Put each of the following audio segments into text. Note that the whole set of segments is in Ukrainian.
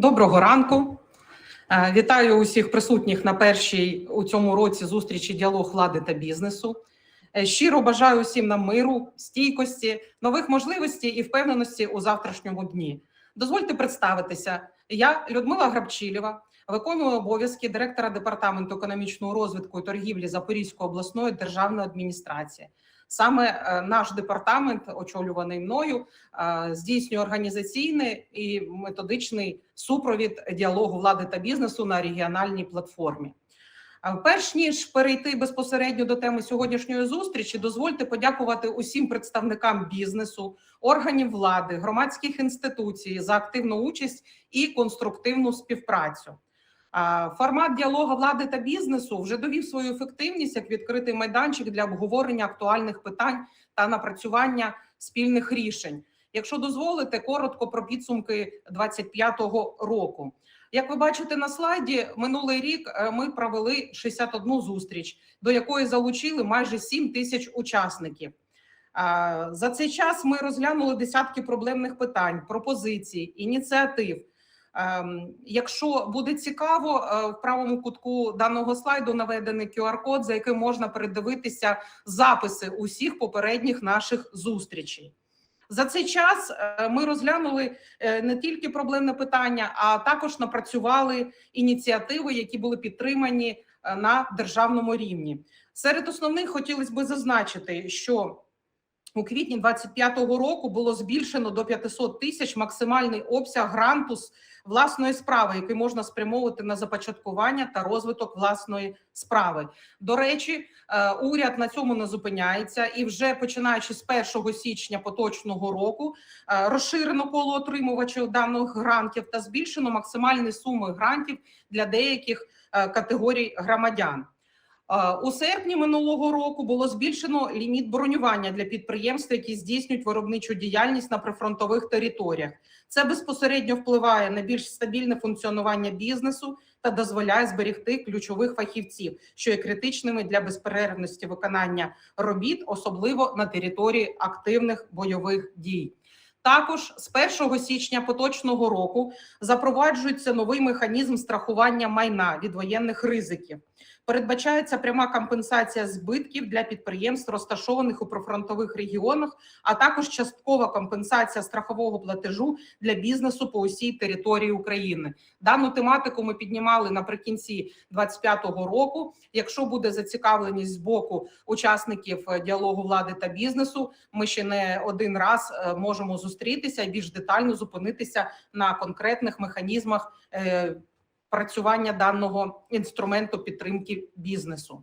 Доброго ранку. Е, Вітаю усіх присутніх на першій у цьому році зустрічі діалог влади та бізнесу. Е, Щиро бажаю усім нам миру, стійкості, нових можливостей і впевненості у завтрашньому дні. Дозвольте представитися. Я Людмила Грабчилєва, виконую обов'язки директора департаменту економічного розвитку і торгівлі Запорізької обласної державної адміністрації. Саме е, наш департамент, очолюваний мною, е, здійснює організаційний і методичний супровід діалогу влади та бізнесу на регіональній платформі. Е, Перш ніж перейти безпосередньо до теми сьогоднішньої зустрічі, дозвольте подякувати усім представникам бізнесу, органів влади, громадських інституцій за активну участь і конструктивну співпрацю. Формат діалогу влади та бізнесу вже довів свою ефективність як відкритий майданчик для обговорення актуальних питань та напрацювання спільних рішень. Якщо дозволите, коротко про підсумки 25-го року. Як ви бачите на слайді, минулий рік е, ми провели 61 зустріч, до якої залучили майже 7 тисяч учасників. За цей час ми розглянули десятки проблемних питань, пропозицій, ініціатив. Ем, Якщо буде цікаво, е, в правому кутку даного слайду наведений QR-код, за яким можна передивитися записи усіх попередніх наших зустрічей. За цей час е, ми розглянули е, не тільки проблемне питання, а також напрацювали ініціативи, які були підтримані на державному рівні. Серед основних хотілося б зазначити, що у квітні 25-го року було збільшено до 500 тисяч максимальний обсяг гранту з власної справи, який можна спрямовувати на започаткування та розвиток власної справи. До речі, е, уряд на цьому не зупиняється, і вже починаючи з 1 січня поточного року е, розширено коло отримувачів даних грантів та збільшено максимальні суми грантів для деяких е, категорій громадян. У серпні минулого року було збільшено ліміт бронювання для підприємств, які здійснюють виробничу діяльність на прифронтових територіях. Це безпосередньо впливає на більш стабільне функціонування бізнесу та дозволяє зберегти ключових фахівців, що є критичними для безперервності виконання робіт, особливо на території активних бойових дій. Також з 1 січня поточного року запроваджується новий механізм страхування майна від воєнних ризиків. Передбачається пряма компенсація збитків для підприємств, розташованих у прифронтових регіонах, а також часткова компенсація страхового платежу для бізнесу по усій території України. Дану тематику ми піднімали наприкінці 2025 року. Якщо буде зацікавленість з боку учасників е, діалогу влади та бізнесу, ми ще не один раз е, можемо зустрітися і більш детально зупинитися на конкретних механізмах. Е, Працювання даного інструменту підтримки бізнесу.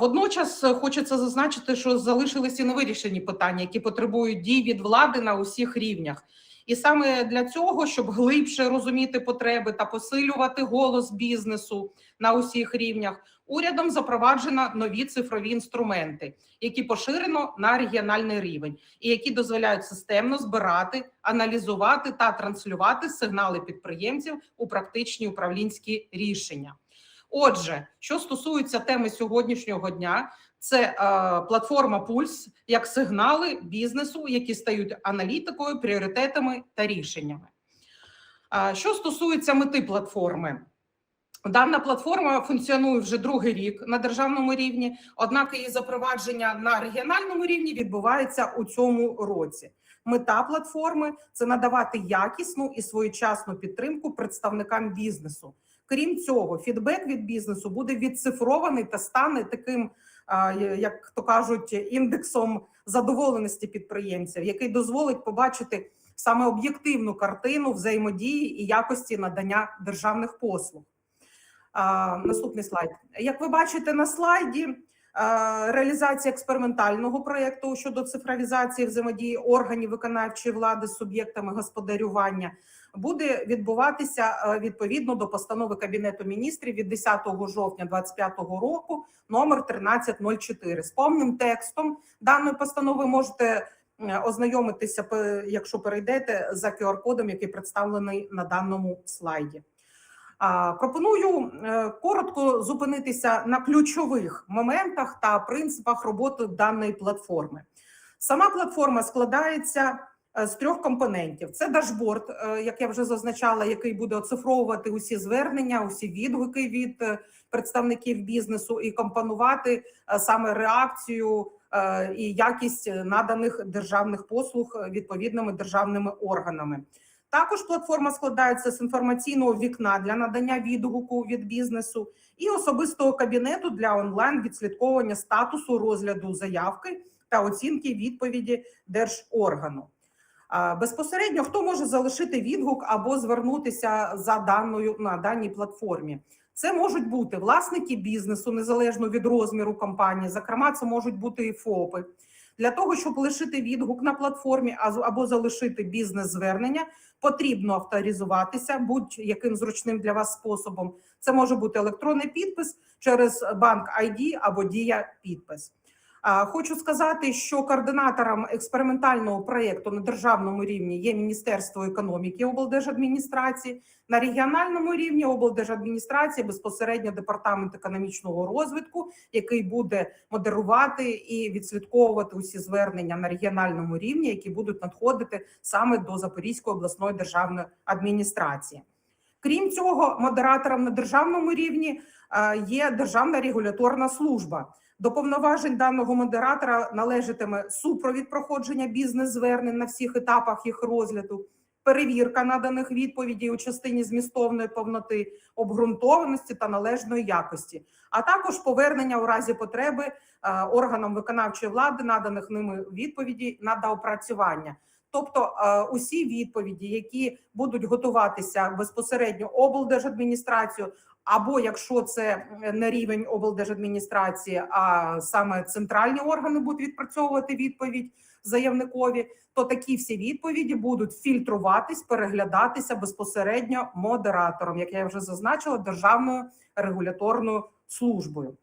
Водночас хочеться зазначити, що залишилися невирішені питання, які потребують дій від влади на усіх рівнях. І саме для цього, щоб глибше розуміти потреби та посилювати голос бізнесу на усіх рівнях, урядом запроваджено нові цифрові інструменти, які поширено на регіональний рівень, і які дозволяють системно збирати, аналізувати та транслювати сигнали підприємців у практичні управлінські рішення. Отже, що стосується теми сьогоднішнього дня, це платформа Пульс як сигнали бізнесу, які стають аналітикою, пріоритетами та рішеннями. Що стосується мети платформи, дана платформа функціонує вже другий рік на державному рівні однак її запровадження на регіональному рівні відбувається у цьому році. Мета платформи це надавати якісну і своєчасну підтримку представникам бізнесу. Крім цього, фідбек від бізнесу буде відцифрований та стане таким, як то кажуть, індексом задоволеності підприємців, який дозволить побачити саме об'єктивну картину взаємодії і якості надання державних послуг. Наступний слайд. Як ви бачите на слайді, реалізація експериментального проєкту щодо цифровізації взаємодії органів виконавчої влади з суб'єктами господарювання буде відбуватися е, відповідно до постанови Кабінету міністрів від 10 жовтня 2025 року, номер 1304. З повним текстом даної постанови можете е, ознайомитися, якщо перейдете за QR-кодом, який представлений на даному слайді. Пропоную е, коротко зупинитися на ключових моментах та принципах роботи даної платформи. Сама платформа складається е, з трьох компонентів: це дашборд, е, як я вже зазначала, який буде оцифровувати усі звернення, усі відгуки від представників бізнесу і компонувати саме реакцію і якість наданих державних послуг відповідними державними органами. Також платформа складається з інформаційного вікна для надання відгуку від бізнесу і особистого кабінету для онлайн відслідковування статусу розгляду заявки та оцінки відповіді держоргану. Безпосередньо хто може залишити відгук або звернутися за даною на даній платформі? Це можуть бути власники бізнесу незалежно від розміру компанії. Зокрема, це можуть бути і ФОПи. Для того щоб лишити відгук на платформі або залишити бізнес-звернення, потрібно авторизуватися будь-яким зручним для вас способом. Це може бути електронний підпис через банк ID або дія підпис. Хочу сказати, що координатором експериментального проєкту на державному рівні є Міністерство економіки облдержадміністрації, на регіональному рівні облдержадміністрації безпосередньо департамент економічного розвитку, який буде модерувати і відслідковувати усі звернення на регіональному рівні, які будуть надходити саме до Запорізької обласної державної адміністрації. Крім цього, модератором на державному рівні є Державна регуляторна служба. До повноважень даного модератора належатиме супровід проходження бізнес-звернень на всіх етапах їх розгляду, перевірка наданих відповідей у частині змістовної повноти, обґрунтованості та належної якості, а також повернення у разі потреби е, органам виконавчої влади наданих ними відповідей на доопрацювання. Тобто е, усі відповіді, які будуть готуватися безпосередньо облдержадміністрацію, або якщо це не рівень облдержадміністрації, а саме центральні органи будуть відпрацьовувати відповідь заявникові, то такі всі відповіді будуть фільтруватись, переглядатися безпосередньо модератором, як я вже зазначила, державною регуляторною службою.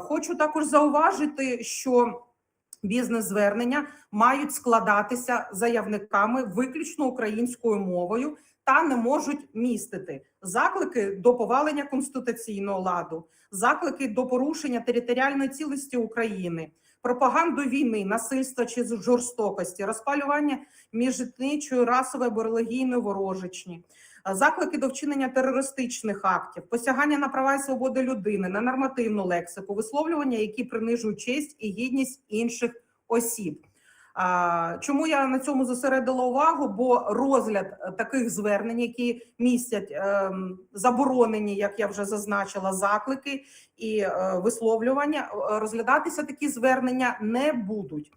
Хочу також зауважити, що бізнес-звернення мають складатися заявниками виключно українською мовою та не можуть містити. Заклики до повалення конституційного ладу, заклики до порушення територіальної цілості України, пропаганду війни, насильства чи жорстокості, розпалювання міжетничої расової або релігійної ворожичні, заклики до вчинення терористичних актів, посягання на права і свободи людини, на нормативну лексику, висловлювання, які принижують честь і гідність інших осіб. Чому я на цьому зосередила увагу? Бо розгляд е, таких звернень, які містять ем, заборонені, як я вже зазначила, заклики і е, висловлювання, е, розглядатися такі звернення не будуть.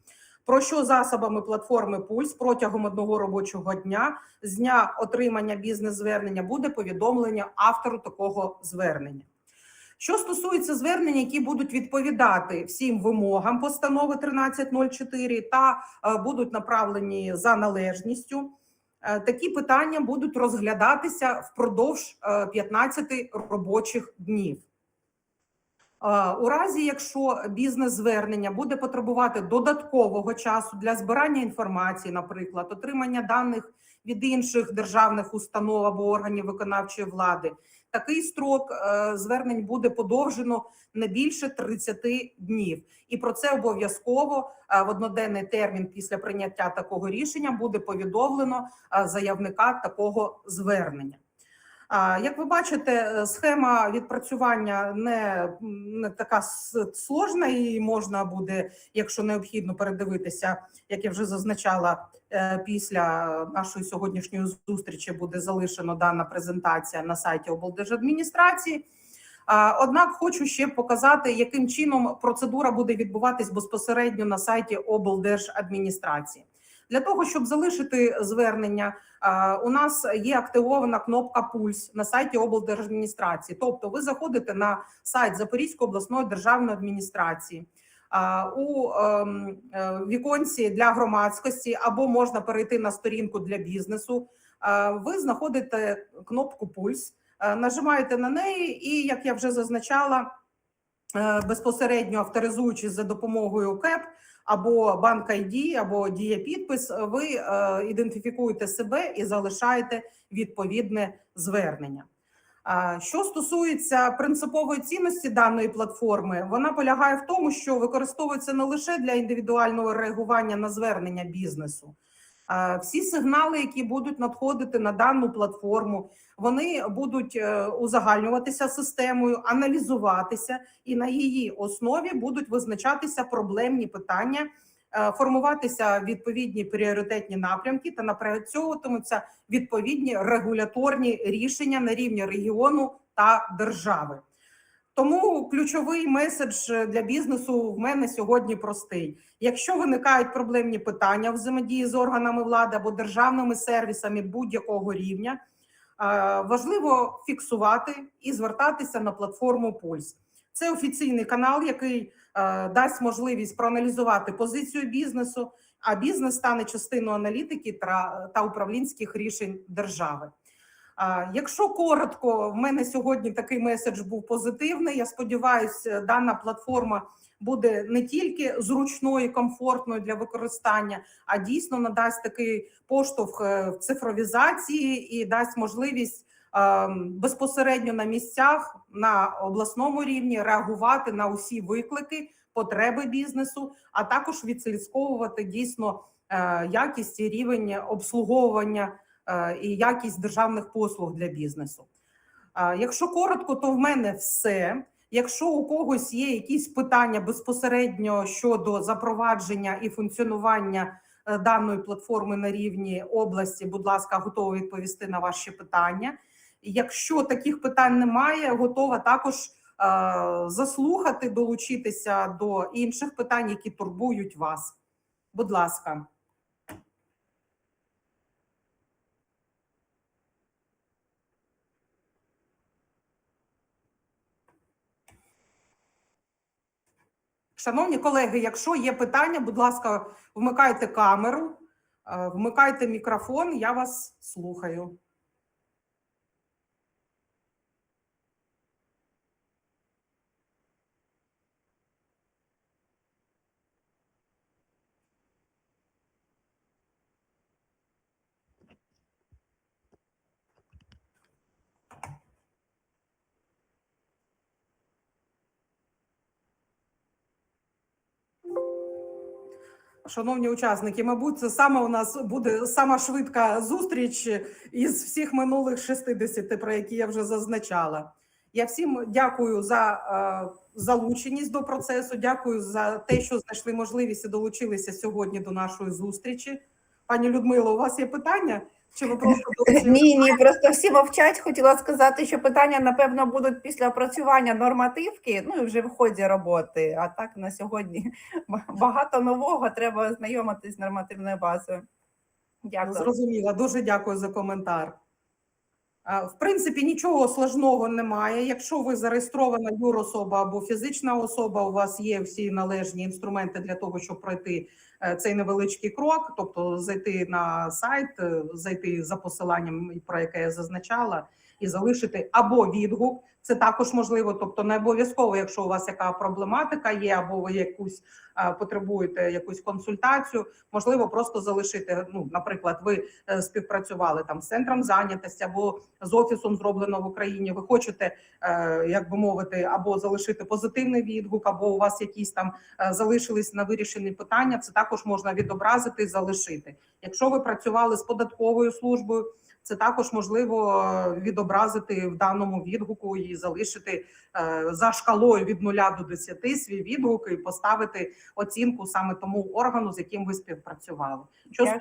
Про що засобами платформи Пульс протягом одного робочого дня з дня отримання бізнес-звернення буде повідомлення автору такого звернення. Що стосується звернень, які будуть відповідати всім вимогам постанови 1304 та е, будуть направлені за належністю, е, такі питання будуть розглядатися впродовж е, 15 робочих днів. Е, У разі, якщо бізнес-звернення буде потребувати додаткового часу для збирання інформації, наприклад, отримання даних від інших державних установ або органів виконавчої влади, такий строк е, звернень буде подовжено не більше 30 днів, і про це обов'язково е, в одноденний термін після прийняття такого рішення буде повідомлено е, заявника такого звернення. Як ви бачите, е, схема відпрацювання не, не така сложна, і можна буде, якщо необхідно, передивитися, як я вже зазначала, е, після нашої сьогоднішньої зустрічі буде залишена дана презентація на сайті облдержадміністрації. Однак хочу ще показати, яким чином процедура буде відбуватись безпосередньо на сайті облдержадміністрації. Для того щоб залишити звернення, у нас є активована кнопка Пульс на сайті облдержадміністрації. Тобто, ви заходите на сайт Запорізької обласної державної адміністрації. У ем, е, віконці для громадськості або можна перейти на сторінку для бізнесу. Е, Ви знаходите кнопку Пульс, е, нажимаєте на неї, і як я вже зазначала, е, безпосередньо авторизуючись за допомогою КЕП або банк ID, або дія підпис, ви е, ідентифікуєте себе і залишаєте відповідне звернення. Що стосується принципової цінності даної платформи, вона полягає в тому, що використовується не лише для індивідуального реагування на звернення бізнесу, Е, Всі сигнали, які будуть надходити на дану платформу, вони будуть е, узагальнюватися системою, аналізуватися, і на її основі будуть визначатися проблемні питання, е, формуватися відповідні пріоритетні напрямки та напрацьовуватимуться відповідні регуляторні рішення на рівні регіону та держави. Тому ключовий меседж для бізнесу в мене сьогодні простий: якщо виникають проблемні питання взаємодії з органами влади або державними сервісами будь-якого рівня, е, важливо фіксувати і звертатися на платформу Пульс. Це офіційний канал, який е, дасть можливість проаналізувати позицію бізнесу, а бізнес стане частиною аналітики та управлінських рішень держави. Якщо коротко, в мене сьогодні такий меседж був позитивний. Я сподіваюся, дана платформа буде не тільки зручною, комфортною для використання, а дійсно надасть такий поштовх е, в цифровізації і дасть можливість е, безпосередньо на місцях на обласному рівні реагувати на усі виклики, потреби бізнесу, а також відслідковувати дійсно е, якість і рівень обслуговування і якість державних послуг для бізнесу. Е, Якщо коротко, то в мене все. Якщо у когось є якісь питання безпосередньо щодо запровадження і функціонування е, даної платформи на рівні області, будь ласка, готова відповісти на ваші питання. Якщо таких питань немає, готова також е, заслухати, долучитися до інших питань, які турбують вас. Будь ласка. Шановні колеги, якщо є питання, будь ласка, вмикайте камеру, е, вмикайте мікрофон, я вас слухаю. Шановні учасники, мабуть, це саме у нас буде сама швидка зустріч із всіх минулих 60, про які я вже зазначала. Я всім дякую за е, залученість до процесу. Дякую за те, що знайшли можливість і долучилися сьогодні до нашої зустрічі. Пані Людмило, у вас є питання? Чи ви просто? Ні, ні, просто всі мовчать. Хотіла сказати, що питання, напевно, будуть після опрацювання нормативки, ну і вже в ході роботи. А так на сьогодні багато нового, треба знайомитись з нормативною базою. Дякую. Зрозуміла, дуже дякую за коментар. В принципі, нічого складного немає. Якщо ви зареєстрована юрособа або фізична особа, у вас є всі належні інструменти для того, щоб пройти цей невеличкий крок, тобто зайти на сайт, е, зайти за посиланням, про яке я зазначала, і залишити або відгук. Це також можливо, тобто не обов'язково, якщо у вас яка проблематика є, або ви якусь е, потребуєте якусь консультацію, можливо, просто залишити. Ну, наприклад, ви е, співпрацювали там з центром зайнятості або з офісом зроблено в Україні. Ви хочете, е, як би мовити, або залишити позитивний відгук, або у вас якісь там е, залишились на вирішені питання. Це також можна відобразити і залишити. Якщо ви працювали з податковою службою. Це також можливо е, відобразити в даному відгуку і залишити е, за шкалою від 0 до 10 свій відгук і поставити оцінку саме тому органу, з яким ви співпрацювали. Що.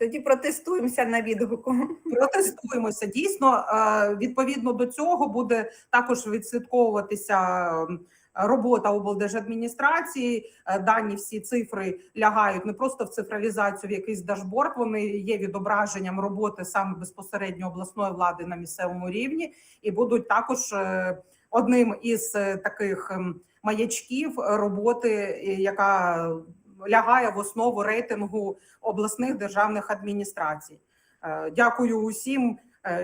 Тоді протестуємося на відгуку. протестуємося. Дійсно, е, відповідно до цього буде також відслідковуватися ем, робота облдержадміністрації. Е, Дані всі цифри лягають не просто в цифровізацію, в якийсь дашборд. Вони є відображенням роботи саме безпосередньо обласної влади на місцевому рівні, і будуть також е, одним із е, таких ем, маячків роботи, яка лягає в основу рейтингу обласних державних адміністрацій. Дякую усім,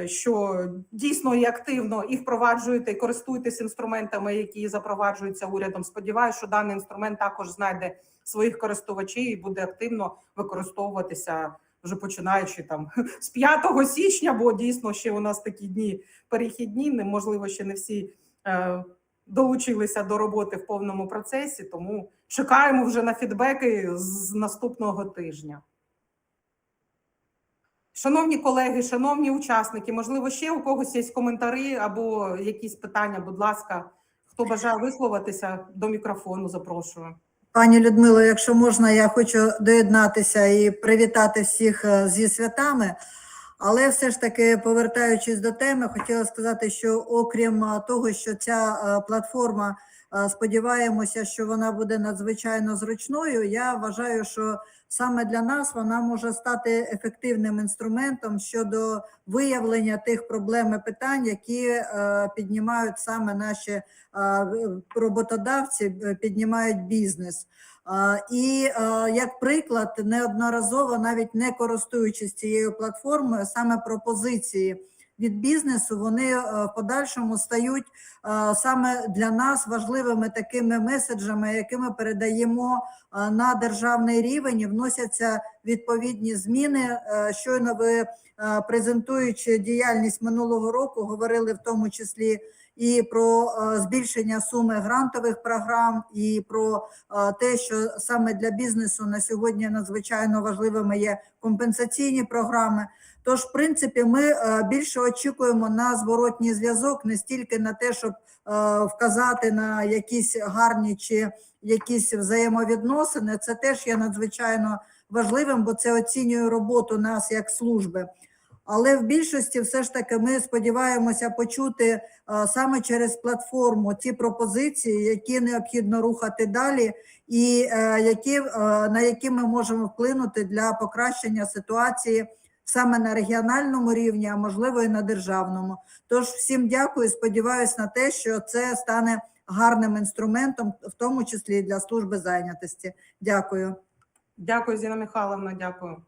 що дійсно і активно і впроваджуєте, і користуєтесь інструментами, які запроваджуються урядом. Сподіваюся, що даний інструмент також знайде своїх користувачів і буде активно використовуватися вже починаючи там з 5 січня, бо дійсно ще у нас такі дні перехідні. Неможливо, ще не всі е, долучилися до роботи в повному процесі. Тому чекаємо вже на фідбеки з наступного тижня. Шановні колеги, шановні учасники, можливо, ще у когось є коментарі або якісь питання, будь ласка, хто бажає висловитися до мікрофону, запрошую. Пані Людмило, якщо можна, я хочу доєднатися і привітати всіх е, зі святами. Але все ж таки, повертаючись до теми, хотіла сказати, що окрім е, того, що ця е, платформа, сподіваємося, що вона буде надзвичайно зручною. Я вважаю, що саме для нас вона може стати ефективним інструментом щодо виявлення тих проблем і питань, які е, піднімають саме наші е, роботодавці, е, піднімають бізнес. І як приклад, неодноразово, навіть не користуючись цією платформою, саме пропозиції від бізнесу, вони е, в подальшому стають е, саме для нас важливими такими меседжами, які ми передаємо е, на державний рівень і вносяться відповідні зміни. Щойно ви презентуючи діяльність минулого року, говорили в тому числі і про збільшення суми грантових програм, і про те, що саме для бізнесу на сьогодні надзвичайно важливими є компенсаційні програми. Тож, в принципі, ми е, більше очікуємо на зворотній зв'язок, не стільки на те, щоб е, вказати на якісь гарні чи якісь взаємовідносини. Це теж є надзвичайно важливим, бо це оцінює роботу нас як служби. Але в більшості все ж таки ми сподіваємося почути е, саме через платформу ті пропозиції, які необхідно рухати далі, і які, на які ми можемо вплинути для покращення ситуації саме на регіональному рівні, а можливо і на державному. Тож всім дякую. Сподіваюся на те, що це стане гарним інструментом, в тому числі і для служби зайнятості. Дякую. Дякую, Зіна Михайловна, дякую.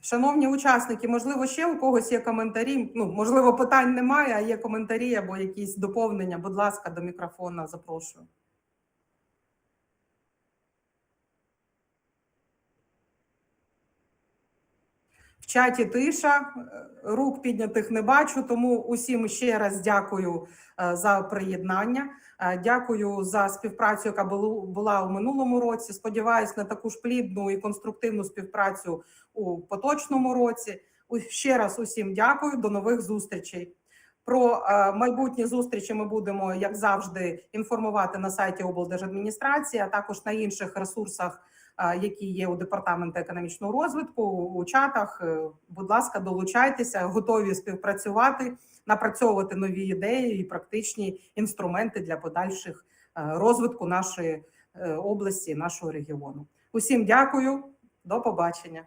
Шановні учасники, можливо, ще у когось є коментарі. Ну, можливо, питань немає, а є коментарі або якісь доповнення. Будь ласка, до мікрофона запрошую. В чаті тиша, е, рук піднятих не бачу, тому усім ще раз дякую е, за приєднання. Е, Дякую за співпрацю, яка була у минулому році. Сподіваюсь на таку ж плідну і конструктивну співпрацю у поточному році. Ще раз усім дякую. До нових зустрічей. Про майбутні зустрічі ми будемо, як завжди, інформувати на сайті облдержадміністрації, а також на інших ресурсах, які є у департаменті економічного розвитку, у чатах. Е, Будь ласка, долучайтеся, готові співпрацювати, напрацьовувати нові ідеї і практичні інструменти для подальших е, розвитку нашої е, області, нашого регіону. Усім дякую, до побачення.